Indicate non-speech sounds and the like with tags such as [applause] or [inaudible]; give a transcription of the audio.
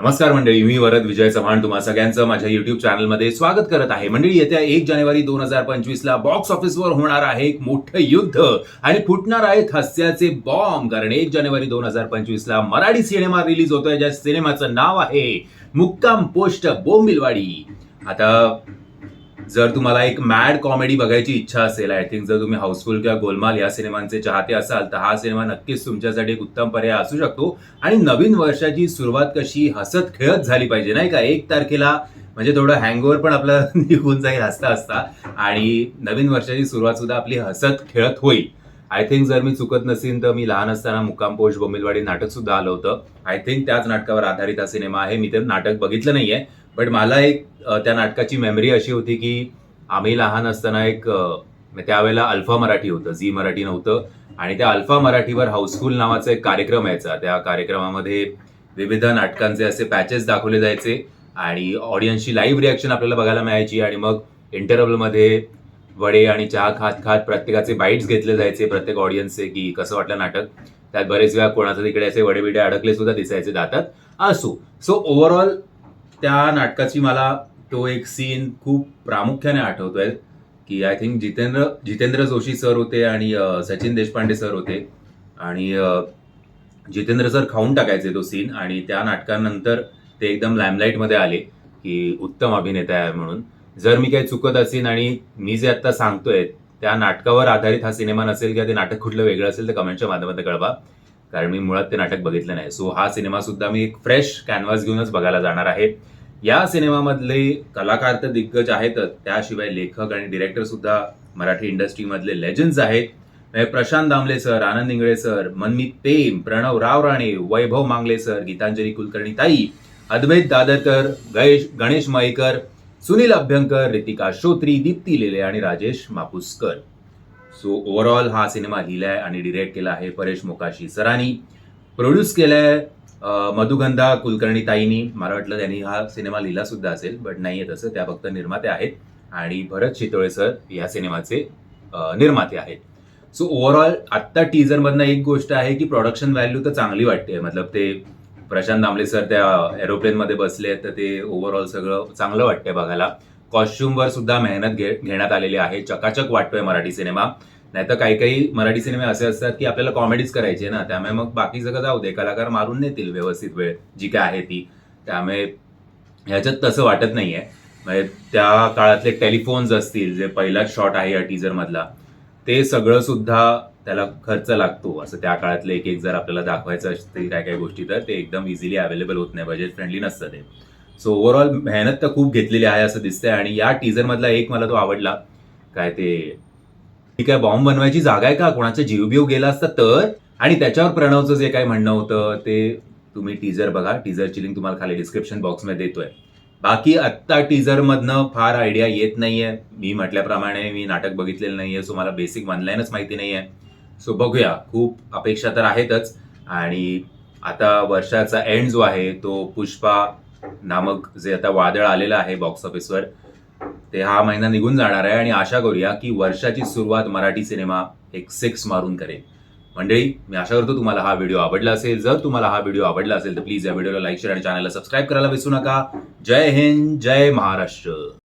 नमस्कार मंडळी मी वरद विजय चव्हाण. तुम्हा सगळ्यांचं माझ्या युट्यूब चॅनलमध्ये स्वागत करत आहे. मंडळी येत्या एक जानेवारी दोन हजार पंचवीसला बॉक्स ऑफिसवर होणार आहे एक मोठं युद्ध आणि फुटणार आहेत हास्याचे बॉम्ब कारण एक जानेवारी दोन हजार पंचवीसला मराठी सिनेमा रिलीज होतोय ज्या सिनेमाचं नाव आहे मुक्काम पोस्ट बोंबिलवाडी. आता जर तुम्हाला एक मॅड कॉमेडी बघायची इच्छा असेल आय थिंक जर तुम्ही हाऊसफुल किंवा गोलमाल या सिनेमांचे चाहते असाल तर हा सिनेमा नक्कीच तुमच्यासाठी एक उत्तम पर्याय असू शकतो. आणि नवीन वर्षाची सुरुवात कशी हसत खेळत झाली पाहिजे नाही का? एक तारखेला म्हणजे थोडं हँगओव्हर पण आपलं [laughs] निघून जाईल हसता हसता आणि नवीन वर्षाची सुरुवात सुद्धा आपली हसत खेळत होईल. आय थिंक जर मी चुकत नसेल तर मी लहान असताना मुक्काम पोस्ट बोमिलवाडी नाटक सुद्धा आलं होतं. आय थिंक त्याच नाटकावर आधारित हा सिनेमा आहे. मी ते नाटक बघितलं नाहीये. बट मला एक त्या नाटकाची मेमरी अशी होती की आम्ही लहान असताना एक त्यावेळेला अल्फा मराठी होतं झी मराठी नव्हतं. आणि त्या अल्फा मराठीवर हाऊसफुल नावाचा एक कार्यक्रम यायचा. त्या कार्यक्रमामध्ये विविध नाटकांचे असे पॅचेस दाखवले जायचे आणि ऑडियन्सची लाईव्ह रिॲक्शन आपल्याला बघायला मिळायची आणि मग इंटरव्हलमध्ये वडे आणि चहा खात खात प्रत्येकाचे बाईट्स घेतले जायचे प्रत्येक ऑडियन्सचे की कसं वाटलं नाटक. त्यात बरेच वेळा कोणाचं तिकडे असे वडे बिडे अडकले सुद्धा दिसायचे दातात. असो. सो ओव्हरऑल त्या नाटकाची मला तो एक सीन खूप प्रामुख्याने आठवतोय की I think Jitendra Jitendra Joshi sir होते आणि सचिन देशपांडे सर होते. आणि जितेंद्र सर खाऊन टाकायचे तो सीन आणि त्या नाटकानंतर ते एकदम लॅमलाईटमध्ये आले की उत्तम अभिनेता आहे म्हणून. जर मी काही चुकत असेन आणि मी जे आता सांगतोय त्या नाटकावर आधारित हा सिनेमा नसेल किंवा ते नाटक कुठलं वेगळं असेल तर कमेंटच्या माध्यमातून कळवा. कारण मी मुळात ते नाटक बघितलं नाही. सो हा सिनेमा सुद्धा मी एक फ्रेश कॅनव्हास घेऊनच बघायला जाणार आहे. या सिनेमामधले कलाकार तर दिग्गज आहेतच. त्याशिवाय लेखक आणि डिरेक्टर सुद्धा मराठी इंडस्ट्रीमधले लेजंड्स आहेत. Prashant Damle sir Anand Ingle sir Manmeet Pem Pranav Rao Rane Vaibhav Mangle sir Geetanjali Kulkarni ताई अद्वैत दादरकर गणेश गणेश मयेकर सुनील अभ्यंकर रितिका श्रोत्री दीप्ती लेले आणि राजेश मापुसकर. सो ओव्हरऑल हा सिनेमा लिहिलाय आणि डिरेक्ट केला आहे परेश मोकाशी सरांनी. प्रोड्यूस केलाय मधुगंधा कुलकर्णी ताईंनी मला वाटलं त्यांनी हा सिनेमा लिहिला सुद्धा असेल बट नाहीये तसं त्या फक्त निर्माते आहेत. आणि भरत शितोळे सर या सिनेमाचे निर्माते आहेत. सो ओव्हरऑल आत्ता टीजरमधनं एक गोष्ट आहे की प्रोडक्शन व्हॅल्यू तर चांगली वाटते. मतलब ते प्रशांत दामले सर त्या एरोप्लेनमध्ये बसले तर ते ओव्हरऑल सगळं चांगलं वाटतंय बघायला. कॉस्ट्युमवर सुद्धा मेहनत घे घेण्यात आलेली आहे. चकाचक वाटतोय मराठी सिनेमा. नाहीतर काही काही मराठी सिनेमे असे असतात की आपल्याला कॉमेडीज करायची आहे ना त्यामुळे मग बाकी सगळं जाऊ दे कलाकार मारून नेतील व्यवस्थित वेळ जी काय आहे ती. त्यामुळे ह्याच्यात तसं वाटत नाहीये. म्हणजे त्या काळातले टेलिफोन्स असतील जे पहिलाच शॉट आहे या टीजर मधला ते सगळं सुद्धा त्याला खर्च लागतो. असं त्या काळातले एक एक जर आपल्याला दाखवायचं असतील काय काय गोष्टी तर ते एकदम इझिली अवेलेबल होत नाही बजेट फ्रेंडली नसतं ते. सो ओव्हरऑल मेहनत तर खूप घेतलेली आहे असं दिसतंय. आणि या टीजर मधला एक मला तो आवडला. काय ते ठीक आहे बॉम्ब बनवायची जागा आहे का? कोणाचा जीव बिव गेला असता तर? आणि त्याच्यावर प्रणवचं जे काही म्हणणं होतं ते तुम्ही टीजर बघा. टीजरची लिंक तुम्हाला खाली डिस्क्रिप्शन बॉक्समध्ये देतोय. बाकी आत्ता टीजर मधनं फार आयडिया येत नाहीये. मी म्हटल्याप्रमाणे मी नाटक बघितलेलं नाहीये सो मला बेसिक वनलाईनच माहिती नाहीये. सो बघूया. खूप अपेक्षा तर आहेतच. आणि आता वर्षाचा एंड जो आहे तो पुष्पा नामक जे आता वादळ आलेलं आहे बॉक्स ऑफिसवर ते हा महिना निघून जाणार आहे आणि आशा करूया की वर्षाची सुरुवात मराठी सिनेमा एक सिक्स मारून करेल. मंडळी मी आशा करतो तुम्हाला हा व्हिडिओ आवडला असेल. जर तुम्हाला हा व्हिडिओ आवडला असेल तर प्लीज या व्हिडिओला लाईक शेअर आणि चॅनलला सबस्क्राईब करायला विसरू नका. जय हिंद जय महाराष्ट्र.